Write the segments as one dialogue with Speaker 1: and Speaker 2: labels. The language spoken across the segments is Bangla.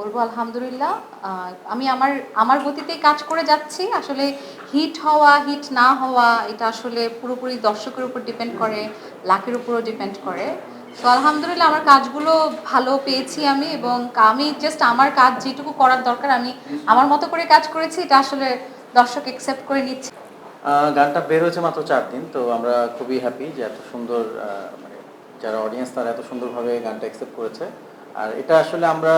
Speaker 1: বলব আলহামদুলিল্লাহ। আমি আমার আমার গতিতেই কাজ করে যাচ্ছি। আসলে হিট হওয়া, হিট না হওয়া, এটা আসলে পুরোপুরি দর্শকের উপর ডিপেন্ড করে, লাকের উপরও ডিপেন্ড করে। তো আলহামদুলিল্লাহ, আমার কাজগুলো ভালো পেয়েছি আমি এবং আমি জাস্ট আমার কাজ যেটুকু করার দরকার, আমি আমার মতো করে কাজ করেছি, এটা আসলে দর্শক একসেপ্ট করে নিচ্ছে।
Speaker 2: গানটা বের হয়েছে মাত্র চার দিন, তো আমরা খুবই হ্যাপি যে এত সুন্দর মানে যারা অডিয়েন্স তারা এত সুন্দরভাবে গানটা অ্যাকসেপ্ট করেছে। আর এটা আসলে আমরা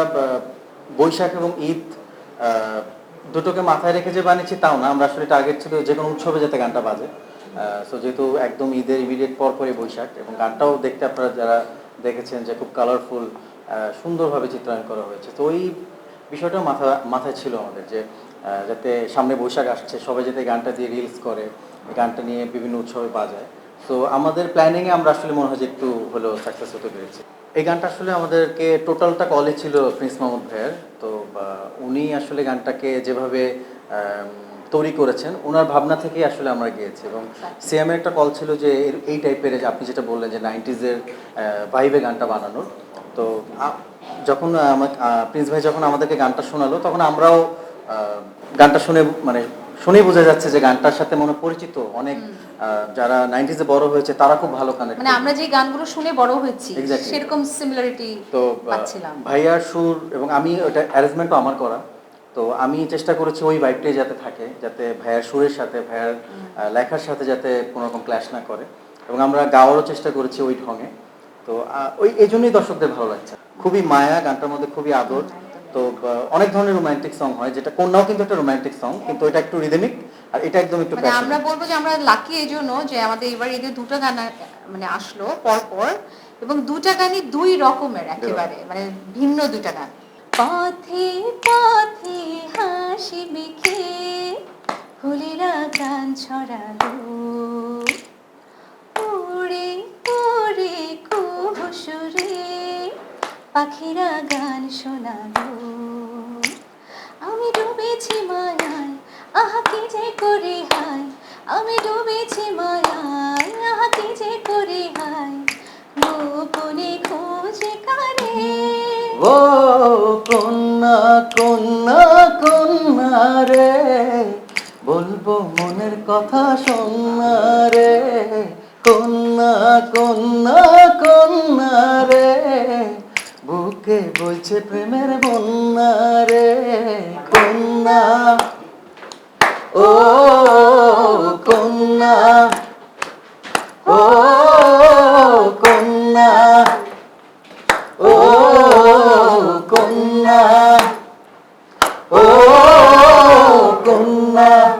Speaker 2: বৈশাখ এবং ঈদ দুটোকে মাথায় রেখে যে বানিয়েছি তাও না। আমরা আসলে টার্গেট ছিল যে কোনো উৎসবে যাতে গানটা বাজে। সো যেহেতু একদম ঈদের ইমিডিয়েট পর পরই বৈশাখ এবং গানটাও দেখতে আপনারা যারা দেখেছেন যে খুব কালারফুল সুন্দরভাবে চিত্রায়ন করা হয়েছে। তো ওই বিষয়টা মাথা, মাথায় ছিল আমাদের যে যাতে সামনে বৈশাখ আসছে, সবাই যাতে গানটা দিয়ে রিলস করে গানটা নিয়ে বিভিন্ন উৎসবে বাজায়। তো আমাদের প্ল্যানিংয়ে আমরা আসলে মনে হয় যে একটু হলেও সাকসেস হতে পেরেছি। এই গানটা আসলে আমাদেরকে টোটালটা কলে ছিল প্রিন্স মাহমুদ ভাইয়ের। তো উনি আসলে গানটাকে যেভাবে তৈরি করেছেন ওনার ভাবনা থেকেই আসলে আমরা গিয়েছি। এবং সিএমের একটা কল ছিল যে এই টাইপের আপনি যেটা বললেন যে নাইনটিজের ভাইবে গানটা বানানোর, তো যখন প্রিন্স ভাই যখন আমাদেরকে গানটা শোনালো, তখন আমরাও গানটা শুনে মানে শুনেই বোঝা যাচ্ছে যে গানটার সাথে মনে পরিচিত অনেক যারা নাইনটিজে বড় হয়েছে তারা খুব ভালো কানেক্ট
Speaker 1: মানে আমরা যে গানগুলো শুনে বড় হয়েছি সেরকম সিমিলারিটি
Speaker 2: তো ভাইয়ার সুর এবং আমি ওটা অ্যারেঞ্জমেন্টও আমার করা তো আমি চেষ্টা করেছি ওই ভাইবটাই যাতে থাকে যাতে ভাইয়ার সুরের সাথে ভাইয়ার লেখার সাথে যাতে কোনো রকম ক্ল্যাশ না করে এবং আমরা গাওয়ারও চেষ্টা করেছি ওই ঢঙে। তো ওই এই জন্যই দর্শকদের ভালো লাগছে। খুবই মায়া গানটার মধ্যে খুবই আদর। তো অনেক ধরনের রোমান্টিক সং হয় যেটা কন্যাও কিন্তু একটা রোমান্টিক সং কিন্তু এটা একটু রিদমিক আর এটা একদম একটু
Speaker 1: মানে আমরা বলব যে আমরা লাকি এই জন্য যে আমাদের এবার ঈদে দুটো গান মানে আসলো পর পর এবং দুটা গানই দুই রকমের একেবারে মানে ভিন্ন দুটা গান। পথে পথে হাসি মেখে ফুলেরা গান ছড়ালো। পাখিরা গান শোনালো আমি ডুবেছি মায়ায় আহা কি যে করে হায়। আমি ডুবেছি মায়ায় আহা কি যে করে হায়। গোপনে খোঁজে কারে।
Speaker 2: ও কন্যা কন্যা কন্যা রে, বলব মনের কথা শোনা রে। কন্যা কন্যা কন্যা রে। বুকে বইছে প্রেমের বন্যা রে? কন্যা। ও কন্যা। ও কন্যা। ও কন্যা। ও কন্যা।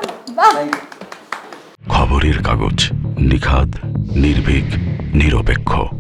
Speaker 3: খবরের কাগজ নিখাদ নির্ভীক নিরপেক্ষ।